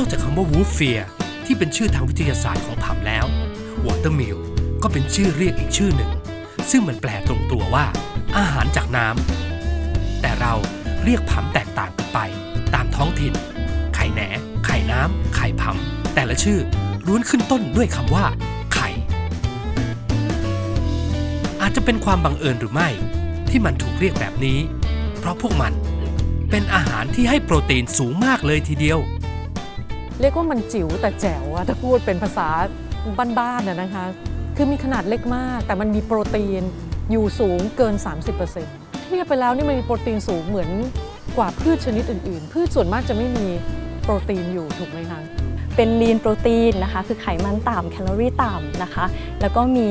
อกจากคำว่าวูฟเฟียที่เป็นชื่อทางวิทยาศาสตร์ของผำแล้ววอเตอร์มิลก็เป็นชื่อเรียกอีกชื่อหนึ่ง ซึ่งมันแปลตรงตัวว่า อาหารจากน้ำแต่เราเรียกผำแตกต่างกันไป ตามท้องถิ่น ไข่แหน ไข่น้ำไข่ผำแต่ละชื่อล้วนขึ้นต้นด้วยคำว่า ไข่ อาจจะเป็นความบังเอิญหรือไม่ ที่มันถูกเรียกแบบนี้ เพราะพวกมันเป็นอาหารที่ให้โปรตีนสูงมากเลยทีเดียว เรียกว่ามันจิ๋วแต่แจ๋วอะถ้าพูดเป็นภาษาบ้านๆนะนะคะ คือมีขนาดเล็กมาก แต่มันมีโปรตีนอยู่สูงเกิน 30%เทียบไปแล้วนี่มันมีโปรตีนสูงเหมือนกว่าพืชชนิดอื่น ๆ พืชส่วนมากจะไม่มีโปรตีนอยู่ถูกไหมคะเป็นลีนโปรตีนนะคะ คือไขมันต่ำแคลอรี่ต่ำนะคะ แล้วก็มี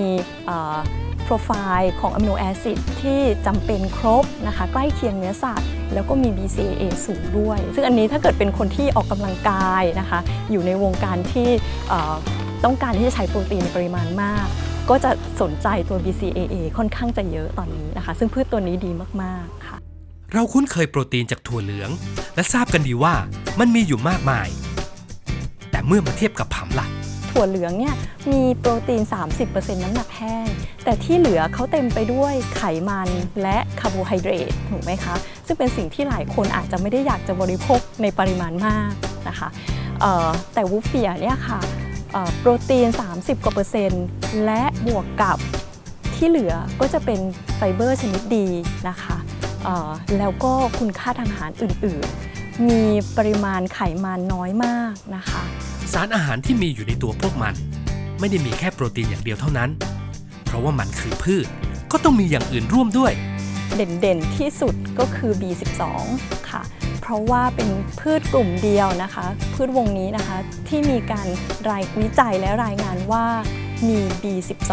โปรไฟล์ของอะมิโนแอซิดที่จำเป็นครบนะคะใกล้เคียงเนื้อสัตว์ แล้วก็มี BCAA สูงด้วย ซึ่งอันนี้ถ้าเกิดเป็นคนที่ออกกำลังกายนะคะอยู่ในวงการที่ต้องการที่จะใช้โปรตีนในปริมาณมาก ก็จะสนใจตัว BCAA ค่อนข้างจะเยอะตอนนี้นะคะ ซึ่งพืชตัวนี้ดีมากๆค่ะ เราคุ้นเคยโปรตีนจากถั่วเหลือง และทราบกันดีว่ามันมีอยู่มากมาย แต่เมื่อมาเทียบกับผำล่ะ ถั่วเหลืองเนี่ยมีโปรตีน 30%น้ำหนักแห้ง แต่ที่เหลือเขาเต็มไปด้วยไขมันและคาร์โบไฮเดรตถูกไหมคะ ซึ่งเป็นสิ่งที่หลายคนอาจจะไม่ได้อยากจะบริโภคในปริมาณมากนะคะแต่วูฟเฟียเนี่ยค่ะเอ่อโปรตีน 30 กว่าเปอร์เซ็นต์ และบวกกับที่เหลือก็จะเป็นไฟเบอร์ชนิดดีนะคะแล้วก็คุณค่าทางอาหารอื่น ๆ มีปริมาณไขมันน้อยมากนะคะ สารอาหารที่มีอยู่ในตัวพวกมัน ไม่ได้มีแค่โปรตีนอย่างเดียวเท่านั้น เพราะว่ามันคือพืชก็ต้องมีอย่างอื่นร่วมด้วย เด่นๆที่สุดก็คือ B12 ค่ะ เพราะว่าเป็นพืชกลุ่มเดียวนะคะ พืชวงนี้นะคะที่มีการรายวิจัยและรายงานว่ามี B12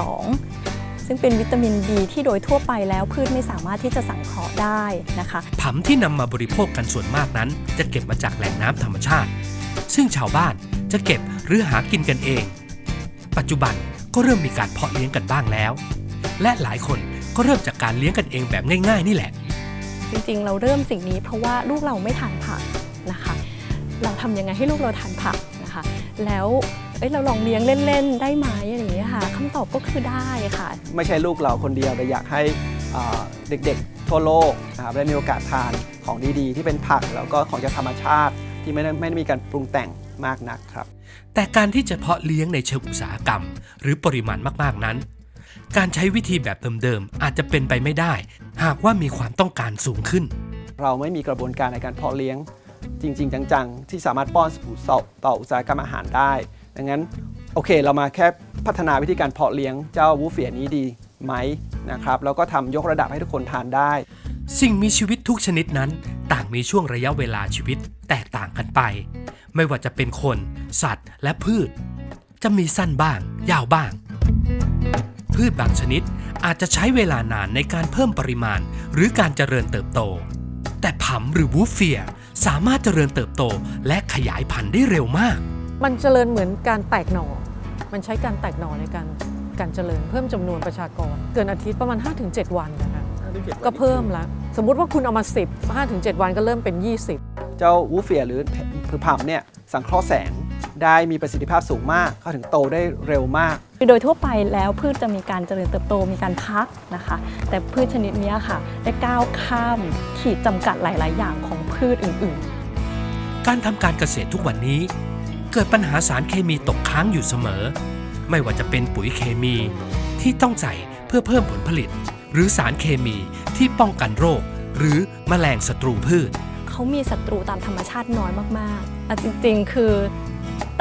ซึ่งเป็นวิตามิน B ที่โดยทั่วไปแล้วพืชไม่สามารถที่จะสังเคราะห์ได้นะคะผำที่นำมาบริโภคกันส่วนมากนั้น จะเก็บมาจากแหล่งน้ำธรรมชาติ ซึ่งชาวบ้าน จะเก็บหรือหากินกันเอง ปัจจุบันก็เริ่มมีการเพาะเลี้ยงกันบ้างแล้ว และหลายคนก็เริ่มจากการเลี้ยงกันเองแบบง่าย ๆ นี่แหละ จริงๆ เราเริ่มสิ่งนี้เพราะว่าลูกเราไม่ทานผักนะคะ เราทำยังไงให้ลูกเราทานผักนะคะ แล้วเอ้ยเราลองเลี้ยงเล่นๆ ได้ไหมอะไรอย่างเงี้ยค่ะคำตอบก็คือได้ค่ะ ไม่ใช่ลูกเราคนเดียวแต่อยากให้อ่าเด็กๆ ทั่วโลกนะครับได้มีโอกาสทานของดีๆ ที่เป็นผักแล้วก็ของจากธรรมชาติที่ไม่ได้ไม่ได้มีการปรุงแต่ง มากนักครับ แต่การที่จะเพาะเลี้ยงในเชิงอุตสาหกรรม หรือปริมาณมากๆนั้น การใช้วิธีแบบเดิมๆอาจจะเป็นไปไม่ได้ หากว่ามีความต้องการสูงขึ้น เราไม่มีกระบวนการในการเพาะเลี้ยงจริง ๆ จังๆ ที่สามารถป้อนสู่ต่ออุตสาหกรรมอาหารได้ ดังนั้นโอเค เรามาแค่พัฒนาวิธีการเพาะเลี้ยงเจ้าวูเฟียนี้ดีไหมนะครับแล้วก็ทำยกระดับให้ทุกคนทานได้ สิ่งมีชีวิตทุกชนิดนั้น ต่างมีช่วงระยะเวลาชีวิตแตกต่างกันไป ไม่ว่าจะเป็นคน สัตว์ และพืช จะมีสั้นบ้าง ยาวบ้าง พืชบางชนิดอาจจะใช้เวลานานในการเพิ่มปริมาณ หรือการเจริญเติบโต แต่ผำหรือวูฟเฟียสามารถเจริญเติบโตและขยายพันธุ์ได้เร็วมาก มันเจริญเหมือนการแตกหน่อ มันใช้การแตกหน่อในการการเจริญเพิ่มจำนวนประชากร เกินอาทิตย์ประมาณ 5-7 วันนะ ก็เพิ่มละสมมุติว่าคุณเอามา 10 5-7วันก็เริ่มเป็น 20 เจ้าวูเฟียหรือผือผำเนี่ยสังเคราะห์แสงได้มีประสิทธิภาพสูงมากเข้าถึงโตได้เร็วมาก โดยทั่วไปแล้วพืชจะมีการเจริญเติบโตมีการพักนะคะ แต่พืชชนิดเนี้ยค่ะ ได้ก้าวข้ามขีดจำกัดหลาย ๆ อย่างของพืชอื่น ๆ การทำการเกษตรทุกวันนี้ เกิดปัญหาสารเคมีตกค้างอยู่เสมอ ไม่ว่าจะเป็นปุ๋ยเคมีที่ต้องใส่เพื่อเพิ่มผลผลิต หรือสารเคมีที่ป้องกันโรค หรือแมลงศัตรูพืช เขามีศัตรูตามธรรมชาติน้อยมากๆอะจริงๆ คือ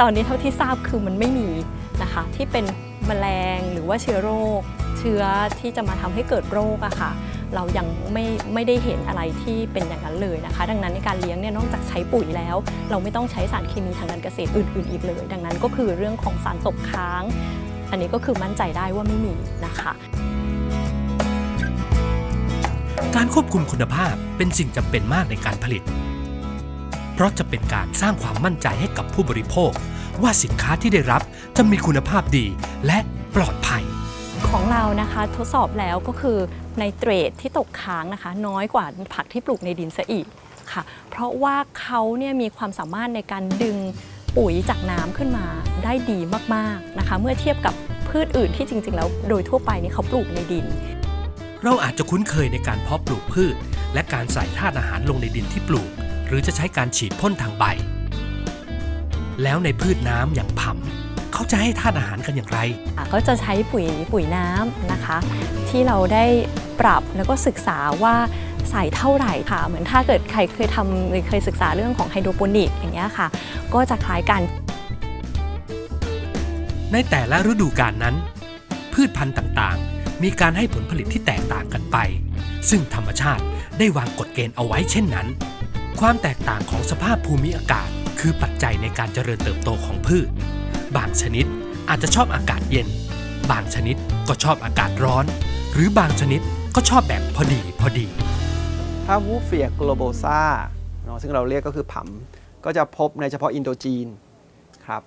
ตอนนี้เท่าที่ทราบคือมันไม่มีนะคะที่เป็นแมลงหรือว่าเชื้อโรค เชื้อที่จะมาทำให้เกิดโรคอะค่ะเรายังไม่ไม่ได้เห็นอะไรที่เป็นอย่างนั้นเลยนะคะ ดังนั้นในการเลี้ยงเนี่ยนอกจากใช้ปุ๋ยแล้ว เราไม่ต้องใช้สารเคมีทางการเกษตรอื่น ๆ อีกเลย ดังนั้นก็คือเรื่องของสารตกค้าง อันนี้ก็คือมั่นใจได้ว่าไม่มีนะคะ การควบคุมคุณภาพเป็นสิ่งจำเป็นมากในการผลิต เพราะจะเป็นการสร้างความมั่นใจให้กับผู้บริโภค ว่าสินค้าที่ได้รับจะมีคุณภาพดีและปลอดภัย ของเรานะคะทดสอบแล้วก็คือในเตรดที่ตกค้างนะคะ น้อยกว่าผักที่ปลูกในดินซะอีกค่ะ เพราะว่าเขาเนี่ยมีความสามารถในการดึงปุ๋ยจากน้ำขึ้นมาได้ดีมากๆนะคะ เมื่อเทียบกับพืชอื่นที่จริง ๆ แล้วโดยทั่วไปนี่เขาปลูกในดิน เราอาจจะคุ้นเคยในการเพาะปลูกพืช และการใส่ธาตุอาหารลงในดินที่ปลูก หรือจะใช้การฉีดพ่นทางใบ แล้วในพืชน้ำอย่างผำเขาจะให้ธาตุอาหารกันอย่างไรอะก็จะใช้ปุ๋ยปุ๋ยน้ำนะคะ ที่เราได้ปรับแล้วก็ศึกษาว่าใส่เท่าไหร่ค่ะ เหมือนถ้าเกิดใครเคยทำหรือเคยศึกษาเรื่องของไฮโดรโปนิกอย่างเงี้ยค่ะ ก็จะคล้ายกัน ในแต่ละฤดูกาลนั้น พืชพันธุ์ต่างๆ มีการให้ผลผลิตที่แตกต่างกันไป ซึ่งธรรมชาติได้วางกฎเกณฑ์เอาไว้เช่นนั้น ความแตกต่างของสภาพภูมิอากาศ คือปัจจัยในการเจริญเติบโตของพืช บางชนิดอาจจะชอบอากาศเย็น บางชนิดก็ชอบอากาศร้อน หรือบางชนิดก็ชอบแบบพอดีพอดีถ้าวูเฟียโกลโบซาเนาะซึ่งเราเรียกก็คือผำก็จะพบในเฉพาะอินโดจีนครับ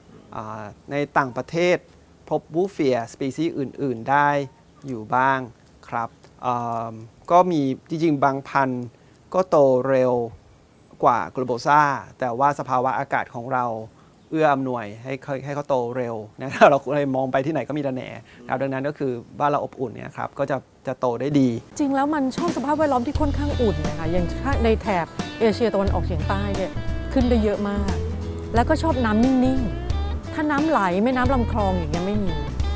ในต่างประเทศพบวูเฟียสปีซีส์อื่น ๆ ได้ อยู่บ้างครับก็มีจริงๆ บางพันธุ์ก็โตเร็วกว่ากลูโบซ่า แต่ว่าสภาวะอากาศของเราเอื้ออำนวยให้เขาให้เขาโตเร็วนะเราเลยมองไปที่ไหนก็มีแต่แหน่ครับดังนั้นก็คือบ้านเราอบอุ่นเนี่ยครับก็จะจะโตได้ดี จริงแล้วมันชอบสภาพแวดล้อมที่ค่อนข้างอุ่นนะคะอย่างในแถบเอเชียตะวันออกเฉียงใต้เนี่ยขึ้นได้เยอะมาก แล้วก็ชอบน้ำนิ่งๆ ถ้าน้ำไหลไม่น้ำลำคลองอย่างเงี้ยไม่มี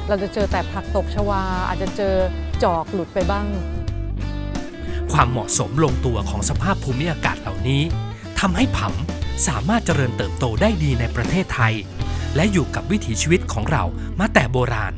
เราจะเจอแต่ผักตกชวา อาจจะเจอจอกหลุดไปบ้าง ความเหมาะสมลงตัวของสภาพภูมิอากาศเหล่านี้ทำให้ผำสามารถเจริญเติบโตได้ดีในประเทศไทย และอยู่กับวิถีชีวิตของเรามาแต่โบราณ